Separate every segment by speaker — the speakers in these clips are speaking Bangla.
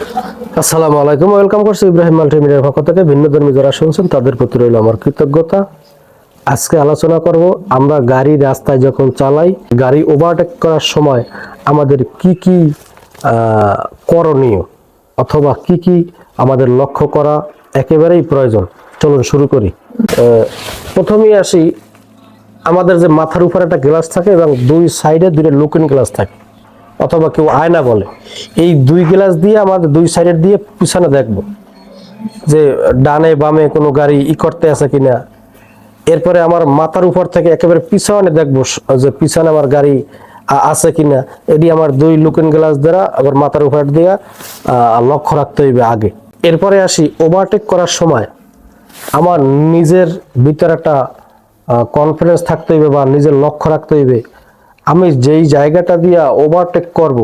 Speaker 1: আসসালামু আলাইকুম, ওয়েলকাম করছি ইব্রাহিম মাল্টিমিডিয়ার পক্ষ থেকে। ভিন্ন ধর্মী যারা শুনছেন, তাদের প্রতি রইল আমার কৃতজ্ঞতা। আজকে আলোচনা করব আমরা গাড়ি রাস্তায় যখন চালাই, গাড়ি ওভারটেক করার সময় আমাদের কি কি করণীয় অথবা কি কি আমাদের লক্ষ্য করা একেবারেই প্রয়োজন। চলুন শুরু করি। প্রথমেই আসি, আমাদের যে মাথার উপর একটা গ্লাস থাকে এবং দুই সাইডে দুইটা লুকিং গ্লাস থাকে। অথবা কেউ আয়না বলে, এই দুই গ্লাস দিয়ে আমাদের দুই সাইডের দিয়ে পিছনে দেখব যে ডানে বামে কোনো গাড়ি ই করতে আছে কিনা। এরপরে আমার মাথার উপর থেকে একেবারে পিছনে দেখব যে পিছনে আমার গাড়ি আছে কিনা। এটি আমার দুই লুকিং গ্লাস দ্বারা আবার মাথার উপর দিয়ে লক্ষ্য রাখতে হইবে আগে। এরপরে আসি ওভারটেক করার সময়। আমার নিজের ভিতরে একটা কনফিডেন্স থাকতে হইবে বা নিজের লক্ষ্য রাখতে হইবে। আমি যেই জায়গাটা দিয়া ওভারটেক করব,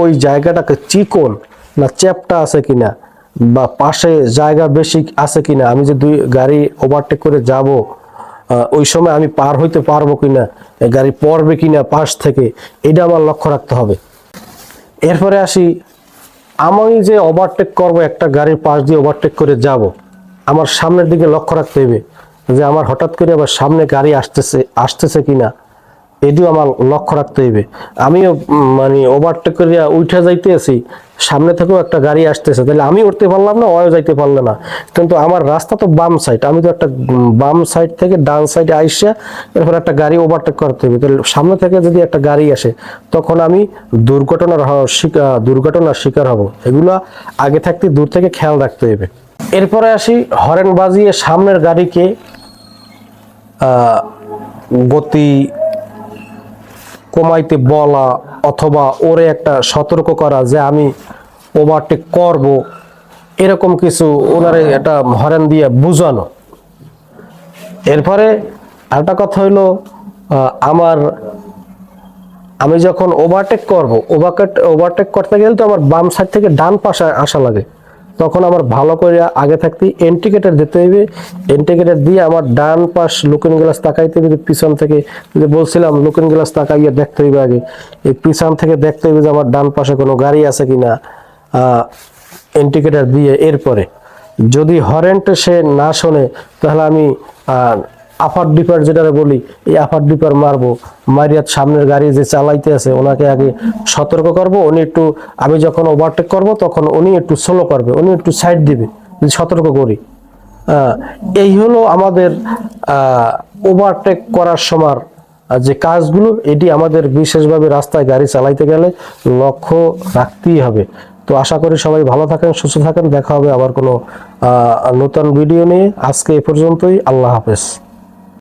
Speaker 1: ওই জায়গাটাকে চিকন না চ্যাপটা আছে কিনা বা পাশে জায়গা বেশি আছে কিনা, আমি যে দুই গাড়ি ওভারটেক করে যাব ওই সময় আমি পার হইতে পারব কিনা গাড়ি পড়বে কিনা পাশ থেকে, এটা আমার লক্ষ্য রাখতে হবে। এরপরে আসি, আমি যে ওভারটেক করব, একটা গাড়ির পাশ দিয়ে ওভারটেক করে যাব, আমার সামনের দিকে লক্ষ্য রাখতে হবে যে আমার হঠাৎ করে আবার সামনে গাড়ি আসতেছে আসতেছে কিনা। এটিও আমার লক্ষ্য রাখতে হইবে। আমিও মানে ওভারটেক করে উঠে যাইতে আছি সামনে থেকেও একটা গাড়ি আসতেছে, তাহলে আমি উঠতে পারলাম না ওয়ও যাইতে পারল না। কিন্তু আমার রাস্তা তো বাম সাইড আমি তো একটা বাম সাইড থেকে ডান সাইডে আইসা এরপর একটা গাড়ি ওভারটেক করতে হবে তাহলে সামনে থেকে যদি একটা গাড়ি আসে, তখন আমি দুর্ঘটনার হ- শিকা- দুর্ঘটনার শিকার হব। এগুলো আগে থাকতে দূর থেকে খেয়াল রাখতে হবে এরপরে আসি, হরেন বাজিয়ে সামনের গাড়িকে গতি কমাইতে বলা অথবা ওরে একটা সতর্ক করা যে আমি ওভারটেক করব, এরকম কিছু ওনারে একটা হরেন দিয়ে বুঝানো। এরপরে আরেকটা কথা হইল আমার, আমি যখন ওভারটেক করব ওভারটেক ওভারটেক করতে গেলে তো আমার বাম সাইড থেকে ডান পাশে আসা লাগে। তখন আমার ভালো করে আগে থাকতে এন্টিকেটার দিতে হইবে। ইন্ডিকেটার দিয়ে আমার ডান পাশ লুকিং গ্লাস তাকাইতে হবে পিছন থেকে যে বলছিলাম লুকিং গ্লাস তাকাইয়া দেখতে হইবে আগে। এই পিছন থেকে দেখতে হইবে যে আমার ডান পাশে কোনো গাড়ি আছে কি না ইন্ডিকেটার দিয়ে। এরপরে যদি হরেন্ট সে না শোনে, তাহলে আমি আফার ডিপার যেটা বলি, এই আফার ডিপার মারবো। মারিয়াত সামনের গাড়ি যে চালাইতে আছে, ওনাকে আগে সতর্ক করব, উনি একটু, আমি যখন ওভারটেক করব, তখন উনি একটু স্লো করবে, উনি একটু সাইড দিবে সতর্ক করি। এই হলো আমাদের ওভারটেক করার সময় যে কাজগুলো, এটি আমাদের বিশেষভাবে রাস্তায় গাড়ি চালাইতে গেলে লক্ষ্য রাখতেই হবে। তো আশা করি সবাই ভালো থাকেন, সুস্থ থাকেন, দেখা হবে আবার কোনো নতুন ভিডিও নিয়ে। আজকে এ পর্যন্তই, আল্লাহ হাফেজ।